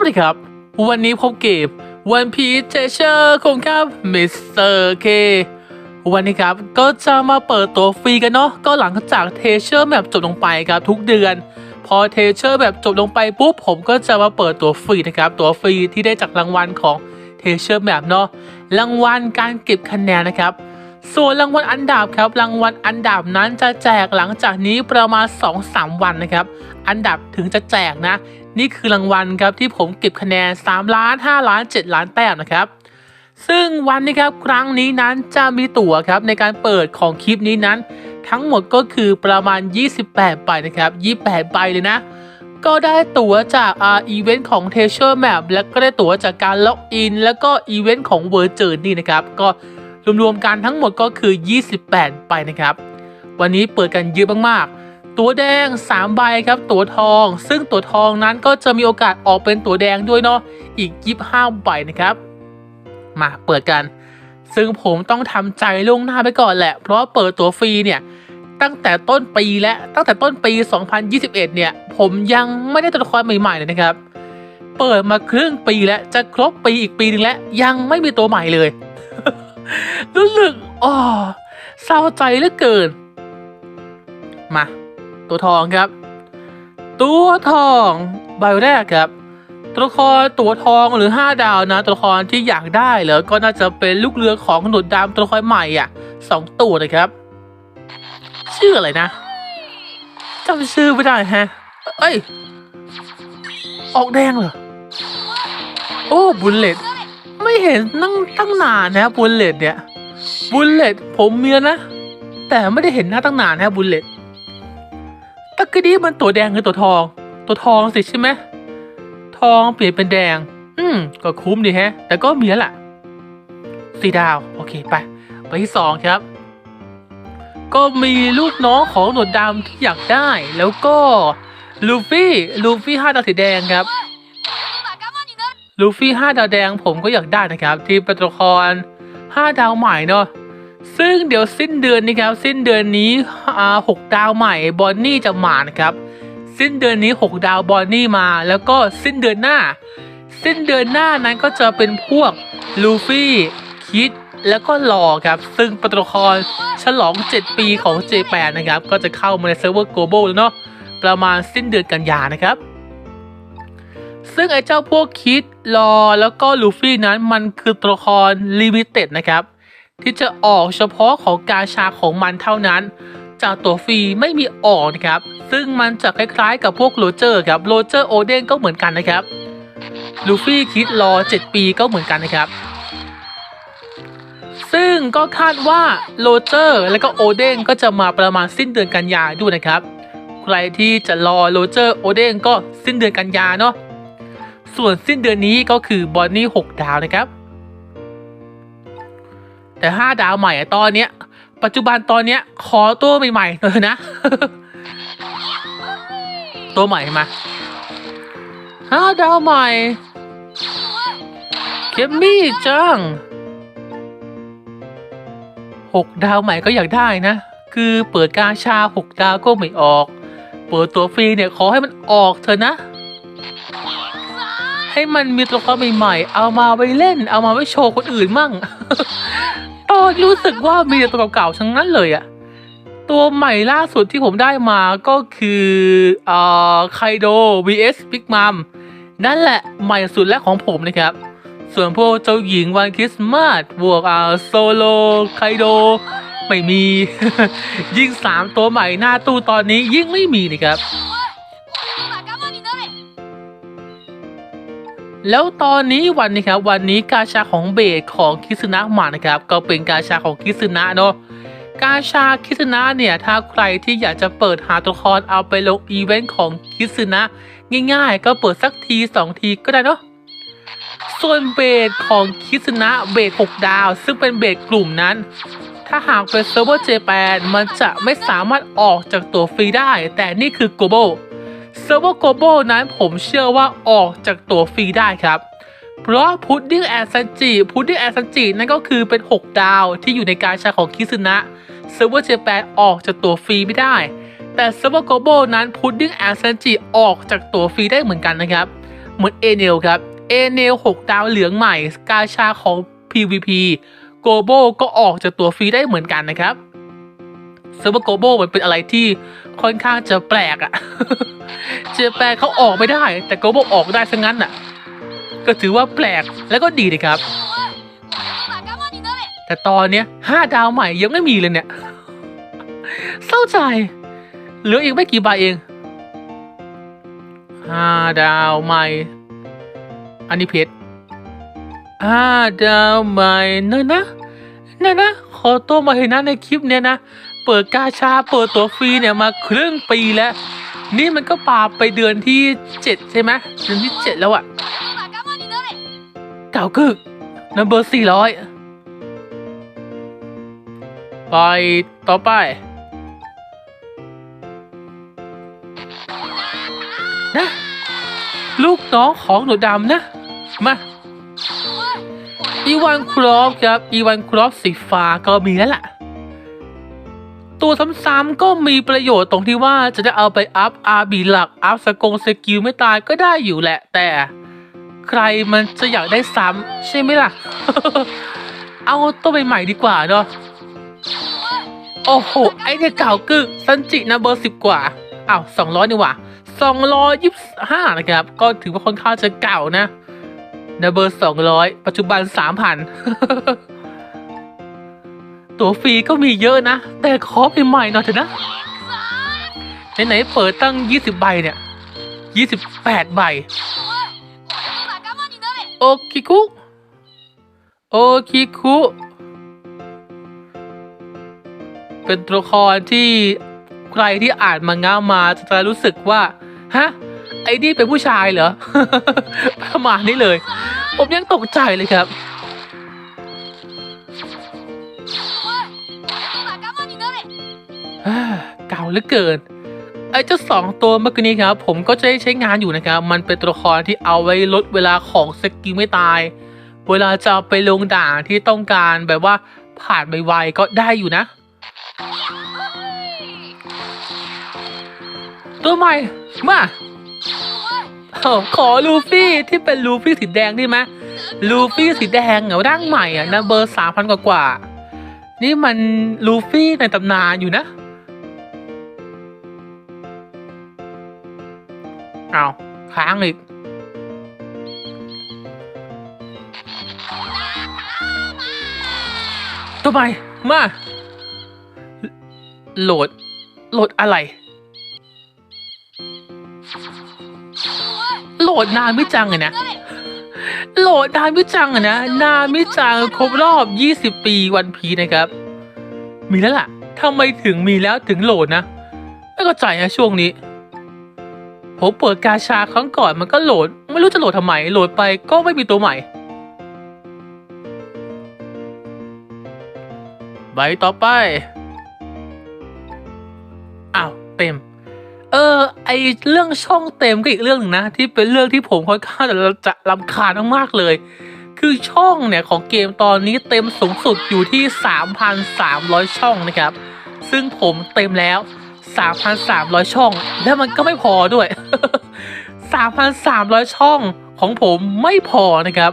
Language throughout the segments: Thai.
วัสดีครับ วันนี้พบเกมวันพีเจเชอร์ของครับมิสเตอร์เควันนี้ครับก็จะมาเปิดตัวฟรีกันเนาะก็หลังจากเทเชอร์แบบจบลงไปครับทุกเดือน พอเทเชอร์แบบจบลงไปปุ๊บผมก็จะมาเปิดตัวฟรีนะครับ ตัวฟรีที่ได้จากรางวัลของเทเชอร์แบบเนาะรางวัลการเก็บคะแนนนะครับ ส่วนรางวัลอันดับครับรางวัลอันดับนั้นจะแจกหลังจากนี้ประมาณ 2-3 วันนะครับ อันดับถึงจะแจกนะ นี่คือรางวัลครับที่ผมเก็บคะแนน 3 ล้าน 5 ล้าน 7 ล้านแต้มนะครับซึ่งวันนี้ครับครั้งนี้นั้นจะมีตั๋วครับในการเปิดของคลิปนี้นั้น ทั้งหมดก็คือประมาณ 28 ใบนะครับ 28 ใบเลยนะ ก็ได้ตั๋วจากอ่าอีเวนต์ของ t e a s u r e Map แล้วก็ได้ตั๋วจากการล็อกอิน แล้วก็อีเวนต์ของ w o r d Journey นะครับ ก็ รวมๆกันทั้งหมดก็คือ 28ใบนะครับ วันนี้เปิดกันเยอะมากๆ ตัวแดง 3 ใบครับ ตัวทอง ซึ่งตัวทองนั้นก็จะมีโอกาสออกเป็นตัวแดงด้วยเนาะอีก 25 ใบนะครับ มาเปิดกัน ซึ่งผมต้องทำใจล่วงหน้าไปก่อนแหละ เพราะว่าเปิดตัวฟรีเนี่ยตั้งแต่ต้นปีและตั้งแต่ต้นปี 2021 เนี่ย ผมยังไม่ได้ตัวละครใหม่ๆเลยนะครับ เปิดมาครึ่งปีแล้วจะครบปีอีกปีหนึงแล้วยังไม่มีตัวใหม่เลย รู้สึกอ๋อเศร้าใจเหลือเกิน มา ตัวทองครับ ตัวทองใบแรกครับ ตัวละครตัวทองหรือ 5 ดาวนะ ตัวละครที่อยากได้เหรอก็น่าจะเป็นลูกเรือของหนุดดำตัวละครใหม่อะสองตัวนะครับ ชื่ออะไรนะจำชื่อไม่ได้ฮะ เอ้ย ออกแดงเหรอ โอ้ บุลเลต ไม่เห็นนั่งตั้งนานนะบุลเลตเนี่ยบุลเลตผมเมียนะ แต่ไม่ได้เห็นหน้าตั้งนานนะบุลเลตตะกี้นี้มันตัวแดงหรือตัวทอง ตัวทองสิใช่ไหมทองเปลี่ยนเป็นแดง อืม ก็คุ้มดีแฮะ แต่ก็มีแล้วล่ะสี่ดาว โอเคไป ไปที่สองครับ ก็มีลูกน้องของหนวดดำที่อยากได้ แล้วก็ลูฟี่ ลูฟี่ห้าดาวสีแดงครับ ลูฟี่ห้าดาวแดงผมก็อยากได้นะครับที่ป็นตัวละครห้าดาวใหม่เนาะซึ่งเดี๋ยวสิ้นเดือนนี้ครับ สิ้นเดือนนี้อ่าหกดาวใหม่บอนนี่จะมานะครับ สิ้นเดือนนี้หกดาวบอนนี่มา แล้วก็สิ้นเดือนหน้า สิ้นเดือนหน้านั้นก็จะเป็นพวกลูฟี่คิดแล้วก็หลอครับ ซึ่งป็นตัวละครฉลอง 7 ปีของ J8 นะครับ ก็จะเข้ามาในเซิร์ฟเวอร์ global แล้วเนาะประมาณสิ้นเดือนกันยานะครับ ซึ่งไอ้เจ้าพวกคิด รอแล้วก็ลูฟี่นั้นมันคือตัวละครลิมิเต็ดนะครับ ที่จะออกเฉพาะของกาชาของมันเท่านั้น จากตัวฟรีไม่มีออกนะครับ ซึ่งมันจะคล้ายๆกับพวกโรเจอร์ครับโรเจอร์โอเดนก็เหมือนกันนะครับลูฟี่คิดรอ 7 ปีก็เหมือนกันนะครับ ซึ่งก็คาดว่าโรเจอร์และก็โอเดนก็จะมาประมาณสิ้นเดือนกันยาด้วยนะครับ ใครที่จะรอโรเจอร์โอเดนก็สิ้นเดือนกันยาเนาะ ส่วนสิ้นเดือนนี้ก็คือบอนนี่6ดาวนะครับ แต่ 5 ดาวใหม่ตอนเนี้ย ปัจจุบันตอนเนี้ยขอตัวใหม่ๆเลยนะ ตัวใหม่มาห้าดาวใหม่เคมมี่จังหกดาวใหม่ก็อยากได้นะ คือเปิดกาชาหกดาวก็ไม่ออก เปิดตัวฟรีเนี่ยขอให้มันออกเถอะนะ ให้มันมีตัวละครใหม่ๆ เอามาไว้เล่น เอามาไว้โชว์คนอื่นมั่งตอนรู้สึกว่ามีแต่ตัวเก่าๆทั้งนั้นเลยอะตัวใหม่ล่าสุดที่ผมได้มาก็คือเอ่อไคโด vs Big Mom นั่นแหละใหม่สุดและของผมนะครับ ส่วนพวกเจ้าหญิงวันคริสต์มาสบวกอ่าโซโลไคโดไม่มี ยิ่งสามตัวใหม่หน้าตู้ตอนนี้ยิ่งไม่มีนะครับ แล้วตอนนี้วันนี้ครับวันนี้กาชาของเบสของคิซึนะมานะครับก็เป็นกาชาของคิซึนะเนาะกาชาคิซึนะเนี่ยถ้าใครที่อยากจะเปิดหาตัวละครเอาไปลงอีเวนต์ของคิซึนะง่ายๆ ก็เปิดสักทีสองทีก็ได้เนาะส่วนเบสของคิซึนะเบส6ดาว ซึ่งเป็นเบสกลุ่มนั้น ถ้าหากเป็นเซิร์ฟเวอร์เจแปนมันจะไม่สามารถออกจากตัวฟรีได้ แต่นี่คือ global เซิร์ฟเวอร์ global นั้นผมเชื่อว่าออกจากตัวฟรีได้ครับ เพราะ Pudding and Sanji Pudding and Sanji นั่นก็คือเป็น 6 ดาวที่อยู่ในการชาของคิซึนะเซิร์ฟเวอร์เจแปนออกจากตัวฟรีไม่ได้ แต่เซิร์ฟเวอร์ global นั้น Pudding and Sanji ออกจากตัวฟรีได้เหมือนกันนะครับ เหมือนเอเนลครับเอเนล6ดาวเหลืองใหม่กาชาของ PVP โกโบก็ออกจากตัวฟรีได้เหมือนกันนะครับ เซิร์ฟเวอร์โกโบเหมือนเป็นอะไรที่ค่อนข้างจะแปลกอะ่ะ เจแปนเขาออกไม่ได้ แต่โกโบออกได้ซะงั้นอะ่ะ ก็ถือว่าแปลกแล้วก็ดีนะครับ แต่ตอนเนี้ยห้าดาวใหม่ยังไม่มีเลยเนี่ย เศร้าใจเหลืออีกไม่กี่ใบเองห้าดาวใหม่ อันนี้เพชรห้าดาวใหม่เนอะนะนะนะ ขอตัวมาเห็นนะในคลิปเนี้ยนะ เปิดกาชาเปิดตัวฟรีเนี่ยมาครึ่งปีแล้ว นี่มันก็ปาไปเดือนที่เจ็ดใช่ไหมเดือนที่เจ็ดแล้วอะ่ะเก่าคือนัมเบอร์สี่ร้อยไปต่อไป นะ ลูกน้องของหนูดำนะ มาอีวันครอฟครับ อีวันครอฟสีฟ้าก็มีแล้วล่ะ ตัวซ้ำๆก็มีประโยชน์ตรงที่ว่าจะได้เอาไปอัพอาบีหลัก อัพสกงสกิลไม่ตายก็ได้อยู่แหละ แต่ใครมันจะอยากได้ซ้ำใช่ไหมล่ะ เอาตัวใหม่ๆดีกว่าเนาะโอ้โห ไอเนี่ยเก่ากึกซันจินะเบอร์สิบกว่าอ้าวสองร้อยนี่หว่าสองร้อยยี่สิบห้านะครับ ก็ถือว่าค่อนข้างจะเก่านะนะเบอร์สองร้อยปัจจุบันสามพัน ตั๋วฟรีก็มีเยอะนะ แต่ขอใหม่หน่อยเถอะนะ ไหนๆเปิดตั้ง 20 ใบเนี่ย 28 ใบ โอคิคุ โอคิคุ เป็นตัวละครที่ใครที่อ่านมางงะมาจะรู้สึกว่า ฮะ ไอ้นี่เป็นผู้ชายเหรอ ประมาณนี้เลย ผมยังตกใจเลยครับ เก่าเหลือเกินไอ้เจ้าสองตัวเมื่อกี้นี้ครับ ผมก็จะได้ใช้งานอยู่นะครับ มันเป็นตัวละครที่เอาไว้ลดเวลาของสกิลไม่ตาย เวลาจะไปลงด่านที่ต้องการแบบว่าผ่านไวๆก็ได้อยู่นะ ตัวใหม่ มาอขอลูฟี่ที่เป็นลูฟี่สีแดงได้ไหมลูฟี่สีแดงเหรอร่างใหม่อะนะเบอร์สามพันกว่ากว่าๆนี่มันลูฟี่ในตำนานอยู่นะ เอาค้างอีกตัวใหม่มา โหลด โหลดอะไร โหลดนานไม่จังอะนะ โหลดนานไม่จังอะนะ นานไม่จังครบรอบ 20 ปีวันพีนะครับ มีแล้วล่ะทำไมถึงมีแล้วถึงโหลดนะ ไม่เข้าใจนะช่วงนี้ ผมเปิดกาชาครั้งก่อนมันก็โหลด ไม่รู้จะโหลดทำไม โหลดไปก็ไม่มีตัวใหม่ ใบต่อไป อ้าว เต็ม เออ ไอเรื่องช่องเต็มก็อีกเรื่องหนึ่งนะ ที่เป็นเรื่องที่ผมค่อนข้างจะจะรำคาญมากๆเลย คือช่องเนี่ย ของเกมตอนนี้เต็มสูงสุดอยู่ที่ 3,300 ช่องนะครับ ซึ่งผมเต็มแล้ว 3,300 ช่อง แล้วมันก็ไม่พอด้วย 3,300 ช่องของผมไม่พอนะครับ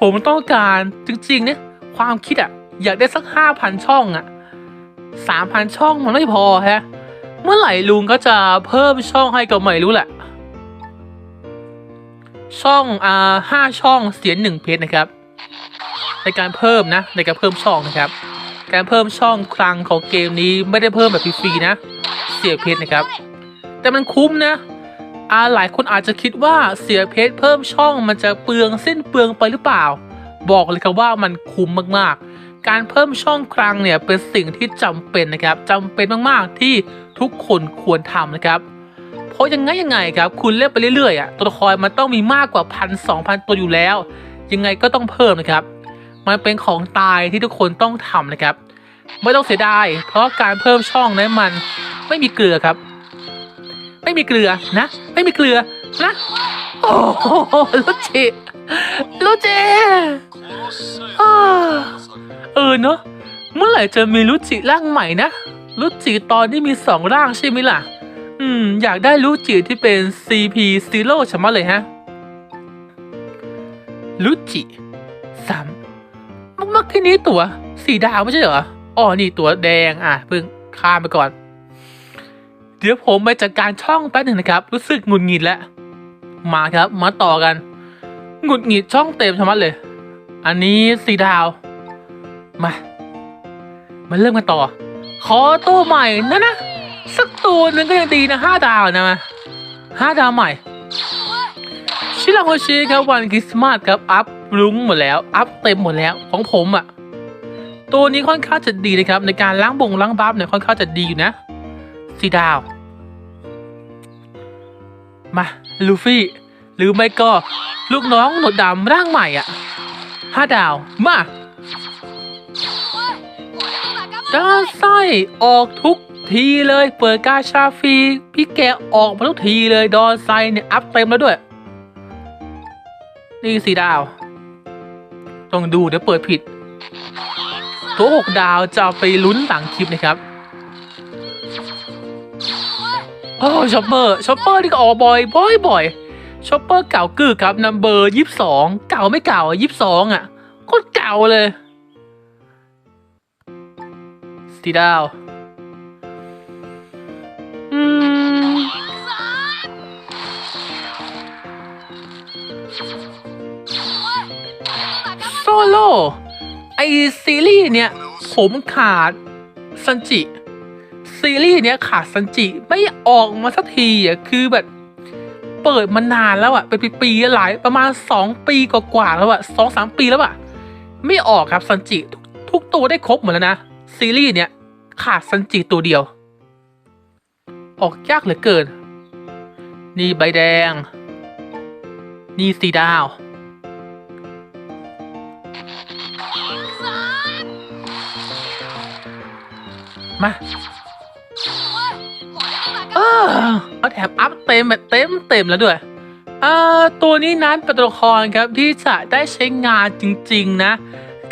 ผมต้องการจริงๆเนี่ยความคิดอะอยากได้สัก 5,000 ช่องอะ3,000 ช่องมันไม่พอฮะ เมื่อไหร่ลุงก็จะเพิ่มช่องให้ก็ไม่รู้แหละ ช่องอ่าห้าช่องเสียหนึ่งเพจนะครับ ในการเพิ่มนะในการเพิ่มช่องนะครับการเพิ่มช่องคลังของเกมนี้ไม่ได้เพิ่มแบบฟรีๆนะ สียเพจนะครับ แต่มันคุ้มนะอาหลายคนอาจจะคิดว่าเสียเพจเพิ่มช่องมันจะเปลืองเส้นเปลืองไปหรือเปล่า บอกเลยครับว่ามันคุ้มมากๆ การเพิ่มช่องคลังเนี่ยเป็นสิ่งที่จำเป็นนะครับจำเป็นมากๆที่ทุกคนควรทำนะครับ เพราะยังไงยังไงครับ คุณเล่นไปเรื่อยๆอะตัวละครมันต้องมีมากกว่าพันสองพันตัวอยู่แล้ว ยังไงก็ต้องเพิ่มนะครับ มันเป็นของตายที่ทุกคนต้องทำนะครับ ไม่ต้องเสียดายเพราะการเพิ่มช่องนั้นมัน ไม่มีเกลือครับ ไม่มีเกลือนะ ไม่มีเกลือนะ โอ้โหลูจิลูจิอ้าเออเนาะเมื่อไหร่จะมีลูจิร่างใหม่นะลูจิตอนนี้มีสองร่างใช่ไหมล่ะ อืม อยากได้ลูจิที่เป็น CP Zero ใช่ไหมเลยฮะลุจิสามเมื่อกี้นี้ตัว สีดาวไม่ใช่เหรอ อ๋อ นี่ตัวแดง อะเพิ่งข้ามไปก่อน เดี๋ยวผมไปจัดการช่องแป๊บหนึ่งนะครับ รู้สึกหงุดหงิดแล้ว มาครับ มาต่อกันหงุดหงิดช่องเต็มชะมัดเลย อันนี้สีดาว มา มาเริ่มกันต่อ ขอตัวใหม่นะนะ สักตัวหนึ่งก็ยังดีนะห้าดาวนะมาห้าดาวใหม่ ชิลาโฮชิครับวันคริสต์มาสครับอัพรุ้งหมดแล้ว อัพเต็มหมดแล้วของผมอะ่ะ ตัวนี้ค่อนข้างจะดีนะครับ ในการล้างบงล้างบัฟเนี่ยค่อนข้างจะดีอยู่นะสีดาว มา ลูฟี่ หรือไม่ก็ลูกน้องหนวดดำร่างใหม่อะห้าดาว มาก้าไส้ออกทุกทีเลย เปิดกาชาฟีพี่แกออกมาทุกทีเลยดอไซเนี่ยอัพเต็มแล้วด้วย นี่สี่ดาว ต้องดูเดี๋ยวเปิดผิด ตัวหกดาวจะไปลุ้นหลังคลิปนะครับ โอ้ช็อปเปอร์ช็อปเปอร์ที่ก็ออกบ่อยบ่อยบ่อยช็อปเปอร์เก่ากึกครับนัมเบอร์ยี่สิบสองเก่าไม่เก่ายี่สิบสองอะโคตรเก่าเลยสตีดาวอืมโซโลไอซีรีส์เนี่ย ผมขาดซันจิ ซีรีส์เนี้ยขาดซันจิไม่ออกมาสักทีอะคือแบบเปิดมานานแล้วอะเป็นปีๆหลายประมาณสองปีกว่าๆแล้วอะสองสามปีแล้วอะไม่ออกครับซันจิทุกทุกตัวได้ครบหมดแล้วนะซีรีส์เนี้ยขาดซันจิตัวเดียว ออกยากเหลือเกิน นี่ใบแดง นี่สีดาวมา เอาแถมอัพเต็มแบบเต็มเต็มแล้วด้วยอ่าตัวนี้นั้นเป็นตัวละครครับที่จะได้ใช้งานจริงๆนะ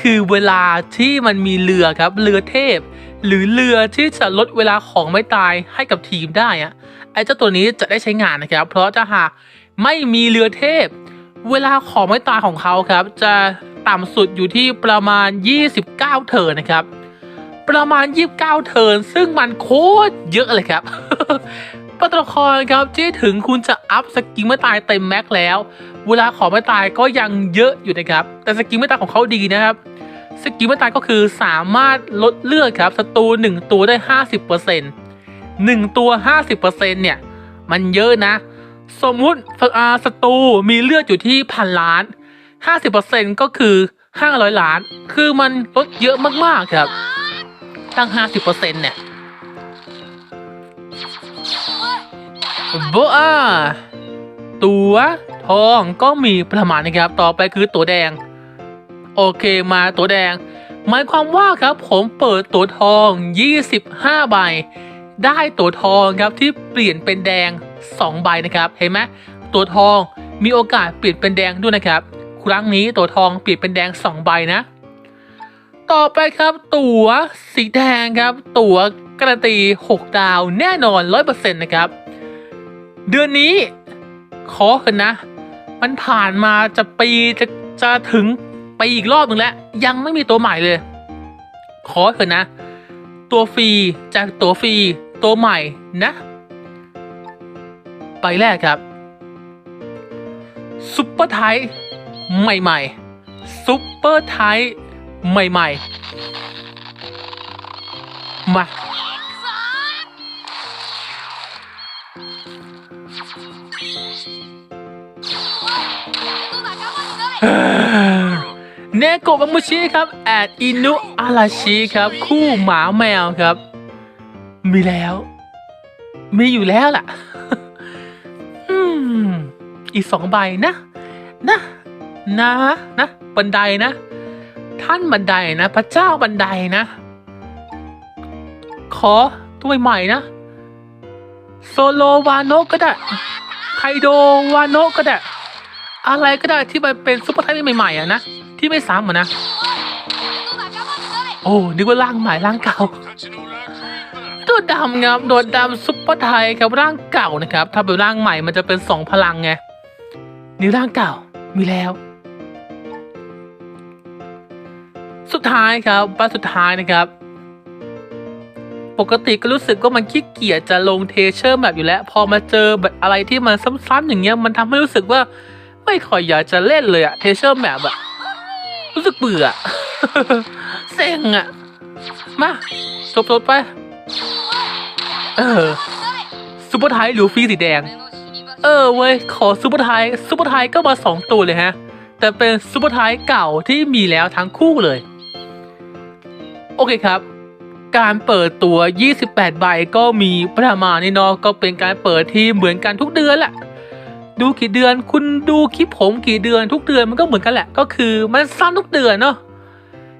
คือเวลาที่มันมีเรือครับเรือเทพ หรือเรือที่จะลดเวลาของไม่ตายให้กับทีมได้อะไอ้เจ้าตัวนี้จะได้ใช้งานนะครับ เพราะถ้าหากไม่มีเรือเทพ เวลาของไม่ตายของเขาครับ จะต่ำสุดอยู่ที่ประมาณ 29 เทิร์นนะครับ ประมาณ 29 เทิร์นซึ่งมันโคตรเยอะเลยครับ ปัตรครครับที่ถึงคุณจะอัพสกิลไม่ตายเต็มแม็กแล้ว เวลาของไม่ตายก็ยังเยอะอยู่นะครับ แต่สกิลไม่ตายของเขาดีนะครับ สกิลไม่ตายก็คือสามารถลดเลือดครับศัตรูหนึ่งตัวได้ 50%หนึ่งตัว 50%เนี่ย มันเยอะนะ สมมุติอ่าศัตรูมีเลือดอยู่ที่พันล้าน 50%ก็คือ 500 ล้าน คือมันลดเยอะมากๆครับ ตั้ง 50%เนี่ย โบอาตัวทองก็มีประมาณนะครับ ต่อไปคือตัวแดง โอเคมาตัวแดง หมายความว่าครับผมเปิดตัวทอง 25 ใบ ได้ตัวทองครับที่เปลี่ยนเป็นแดง 2 ใบนะครับ เห็นไหมตัวทองมีโอกาสเปลี่ยนเป็นแดงด้วยนะครับ ครั้งนี้ตัวทองเปลี่ยนเป็นแดง 2 ใบนะ ต่อไปครับตั๋วสีแดงครับ ตั๋วการันตี 6 ดาวแน่นอน 100%นะครับ เดือนนี้ ขอเถอะนะ มันผ่านมาจะปีจะจะถึงไปอีกรอบหนึ่งแล้ว ยังไม่มีตัวใหม่เลย ขอเถอะนะ ตัวฟรีจากตัวฟรีตัวใหม่นะ ไปแรกครับซุปเปอร์ไทยใหม่ๆซุปเปอร์ไทยใหม่ ๆ มา เนโกะบังมุชิครับแอดอินุอาราชิครับ คู่หมาแมวครับ มีแล้ว มีอยู่แล้วล่ะ อืม อีกสองใบนะ นะ นะนะบันไดนะ ท่านบันไดนะ พระเจ้าบันไดนะ ขอตัวใหม่นะ โซโลวาโนก็ได้ไคโดวาโนก็ได้อะไรก็ได้ที่มันเป็นซุปเปอร์ไทยใหม่ๆอะนะ ที่ไม่ซ้ำอะนะ โอ้นึกว่าร่างใหม่ร่างเก่าตัวดำครับโดดดำซุปเปอร์ไทยครับร่างเก่านะครับ ถ้าเป็นร่างใหม่มันจะเป็นสองพลังไงนี่ร่างเก่ามีแล้ว สุดท้ายครับป้าสุดท้ายนะครับ ปกติก็รู้สึกว่ามันขี้เกียจจะลงเทเชอร์แบบอยู่แล้ว พอมาเจอแบบอะไรที่มันซ้ำๆอย่างเงี้ยมันทำให้รู้สึกว่าไม่ค่อยอยากจะเล่นเลยอะเทเชอร์แบบอะ รู้สึกเบื่อเซ็งอะมาจบๆไป เออซุปเปอร์ไทยหรือฟรีสีแดง เออเว้ย ขอซุปเปอร์ไทยซุปเปอร์ไทยก็มาสองตัวเลยฮะ แต่เป็นซุปเปอร์ไทยเก่าที่มีแล้วทั้งคู่เลย โอเคครับ การเปิดตัว 28 ใบก็มีประมาณนี้เนาะก็เป็นการเปิดที่เหมือนกันทุกเดือนแหละ ดูกี่เดือน คุณดูคลิปผมกี่เดือนทุกเดือนมันก็เหมือนกันแหละ ก็คือมันซ้ำทุกเดือนเนาะ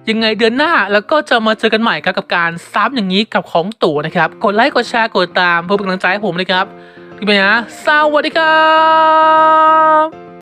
ยังไงเดือนหน้าแล้วก็จะมาเจอกันใหม่ครับกับการซ้ำอย่างนี้กับของตู่นะครับ กดไลค์กดแชร์กดตามเพื่อเป็นกำลังใจให้ผมนะครับพี่เมียสวัสดีครับ